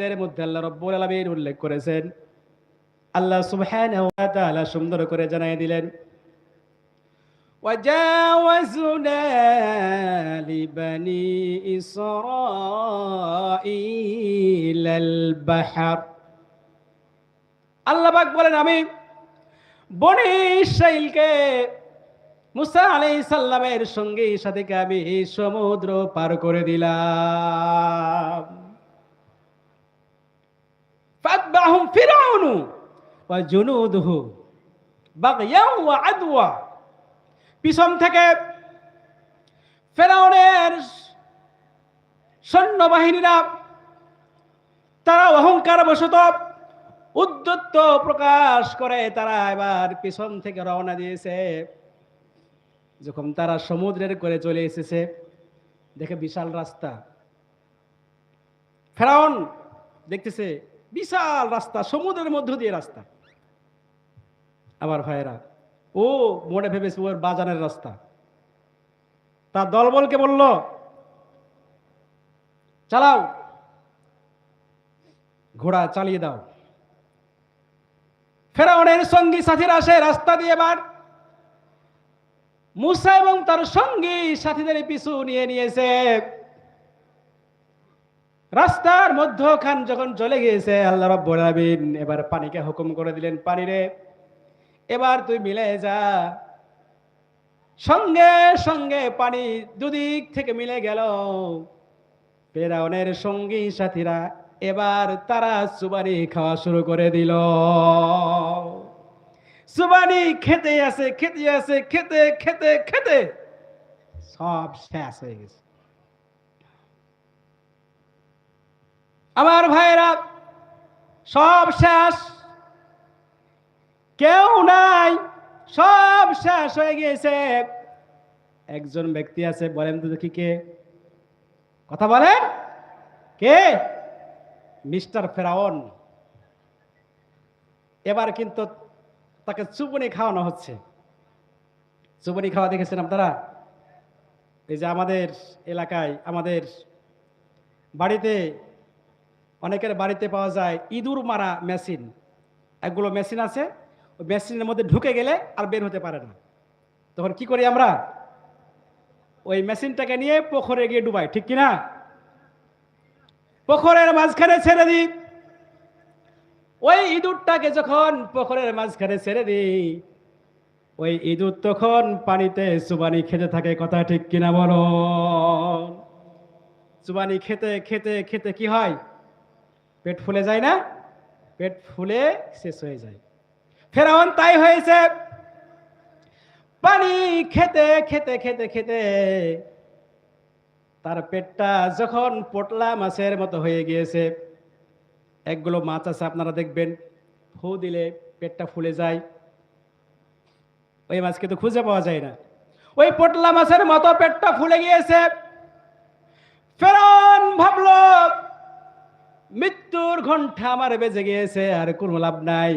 এর মধ্যে আল্লাহ রব্বুল আলামিন উল্লেখ করেছেন আল্লাহ সুবহানাহু ওয়া তাআলা সুন্দর করে জানিয়ে দিলেন وجاوزنا لبني إسرائيل البحر আল্লাহ পাক বলেন আমি বনি ইসরাইলকে মুসা আলাইহিস সালামের সঙ্গে সাথে আমি এই সমুদ্র পার করে দিলাম ফাতবাহুম ফিরাউনু ওয়া জুনুদুহু বাগয়াও ওয়া আদওয়া। পিছন থেকে ফেরাউনের সৈন্যবাহিনীরা তারা অহংকার বশত উদ্যত্ত প্রকাশ করে, তারা এবার পিছন থেকে রওনা দিয়েছে। যখন তারা সমুদ্রের করে চলে এসেছে, দেখে বিশাল রাস্তা। ফেরাউন দেখতেছে বিশাল রাস্তা, সমুদ্রের মধ্য দিয়ে রাস্তা। আমার ভাইয়েরা, ও মনে ভেবেছে ওর বাজানের রাস্তা। তার দলবলকে বলল, চালাও। ঘোড়া চালিয়ে দাও। ফেরাউনের সঙ্গী সাথীরা আসে রাস্তা দিয়ে এবার মুসা এবং তার সঙ্গী সাথীদের পিছু নিয়ে নিয়েছে। রাস্তার মধ্যখান যখন চলে গিয়েছে, আল্লাহ রব্বুল আলামিন এবার পানিকে হুকুম করে দিলেন, পানি রে, এবার তুই মিলে যা। সঙ্গে সঙ্গে পানি দুদিক থেকে মিলে গেল। ফেরাউনের সঙ্গী সাথীরা এবার তারা সুবানি খাওয়া শুরু করে দিল। সুবানি খেতে আছে খেতে আছে, খেতে খেতে খেতে সব শেষ হয়ে গেছে। আমার ভাইরা সব শেষ। কেউ নাই, সব শেষ হয়ে গিয়েছে। একজন ব্যক্তি আছে, বলেন তো দেখি কে। কথা বলেন। কে? মিস্টার ফেরাউন। এবার কিন্তু তাকে চুবনি খাওয়ানো হচ্ছে। চুবনি খাওয়া দেখেছেন আপনারা? এই যে আমাদের এলাকায়, আমাদের বাড়িতে অনেকের বাড়িতে পাওয়া যায় ইঁদুর মারা মেশিন। একগুলো মেশিন আছে, ওই মেশিনের মধ্যে ঢুকে গেলে আর বের হতে পারে না। তখন কি করি আমরা? ওই মেশিনটাকে নিয়ে পুকুরে গিয়ে ডুবাই, ঠিক কি না পুকুরের মাঝখানে ছেড়ে দিই। ওই ইঁদুরটাকে যখন পুকুরের মাঝখানে ছেড়ে দিই, ওই ইঁদুর তখন পানিতে সুবানি খেতে থাকে, কথা ঠিক কিনা বলো? সুবানি খেতে খেতে খেতে কি হয়? পেট ফুলে যায় না, পেট ফুলে শেষ হয়ে যায়। ফেরাউন তাই হয়েছে। পানি খেতে খেতে খেতে খেতে তার পেটটা যখন পটলা মাছের মতো হয়ে গিয়েছে, একগুলো মাছ আছে, আপনারা দেখবেন, ফু দিলে পেটটা ফুলে যায়। ওই মাছকে তো খুঁজে পাওয়া যায় না। ওই পটলা মাছের মতো পেটটা ফুলে গিয়েছে। ফেরাউন ভাবলো মৃত্যুর ঘন্টা আমার বেজে গিয়েছে আর কোনো লাভ নাই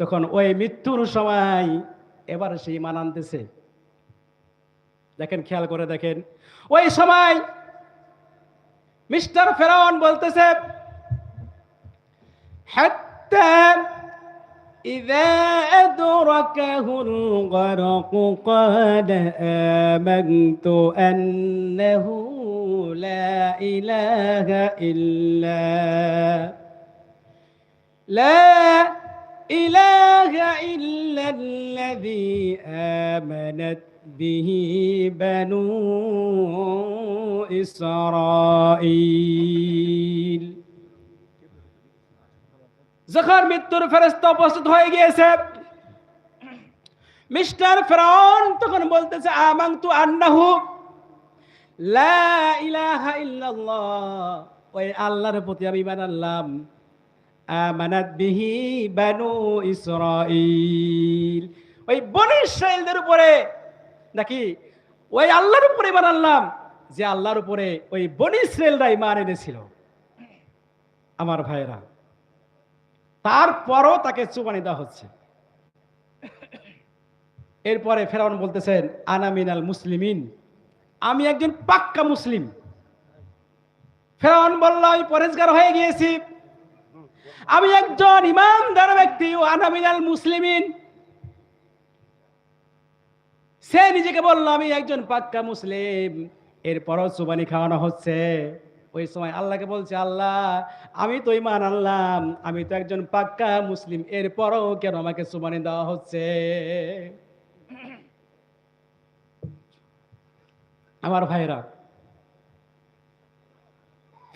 তখন ওই মৃত্যুর সময় এবার সেই মান আনতেছে দেখেন খেয়াল করে দেখেন ওই সময় মিস্টার ফেরাউন বলতেছে حتى إذا أدركه الغرق قال آمنت أنه لا إله إلا لا إله إلا الذي آمنت به بنو إسرائيل যখন মৃত্যুর ফেরস্তা উপস্থিত হয়ে গিয়েছে মিস্টার ফেরাউন তখন বলতেছে আমান্তু আন্নাহু লা ইলাহা ইল্লাল্লাহ ওই আল্লাহর প্রতি আমি আনলাম। আমানাত বিহি বানু ইসরাইল ওই বনি ইসরাইলদের উপরে নাকি ওই আল্লাহর উপরে আনলাম যে আল্লাহর উপরে ওই বনি ইসরাইলরা ইমান এনেছিল। আমার ভাইরা তারপরও তাকে চুবানি দেওয়া হচ্ছে। এরপরে ফেরাউন বলতেছেন আনামিনাল মুসলিমিন। আমি একজন পাক্কা মুসলিম। ফেরাউন বলল, আমি পরেজগার হয়ে গিয়েছি। আমি একজন ইমানদার ব্যক্তি, ও আনামিনাল মুসলিমিন। সে নিজেকে বলল, আমি একজন পাক্কা মুসলিম। এরপরও সুবানি খাওয়ানো হচ্ছে। ওই সময় আল্লাহকে বলছে, আল্লাহ, আমি তো ইমান আনলাম। আমি তো একজন পাক্কা মুসলিম। এরপরও কেন আমাকে সুবানি দেওয়া হচ্ছে? আমার ভাইরা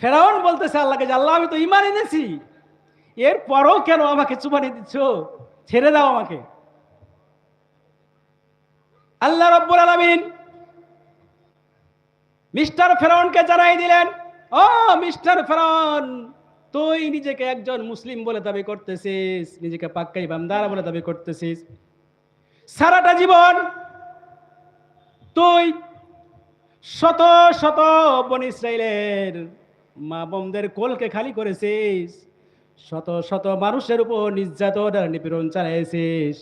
ফেরাউন বলতেছে আল্লাহকে যে, আল্লাহ, আমি তো ইমান এনেছি। এরপরও কেন আমাকে চুবানি দিচ্ছ? ছেড়ে দাও আমাকে। আল্লাহ রব্বুল আলামিন মিস্টার ফেরাউনকে জানাই দিলেন, ও মিস্টার ফেরাউন, তুই নিজেকে একজন মুসলিম বলে দাবি করতেছিস, নিজেকে পাক্কাই ইমানদার বলে দাবি করতেছিস। সারাটা জীবন তুই শত শত বন ইসরায়েলের মা বোনদের কোলকে খালি করেছিস। শত শত মানুষের উপর নির্যাতন আর নিপীড়ন চালাইছিস।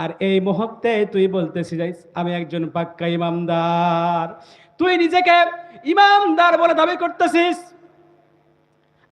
আর এই মুহূর্তে তুই বলতেছিস আমি একজন পাক্কা ইমামদার। তুই নিজেকে ইমামদার বলে দাবি করতেছিস।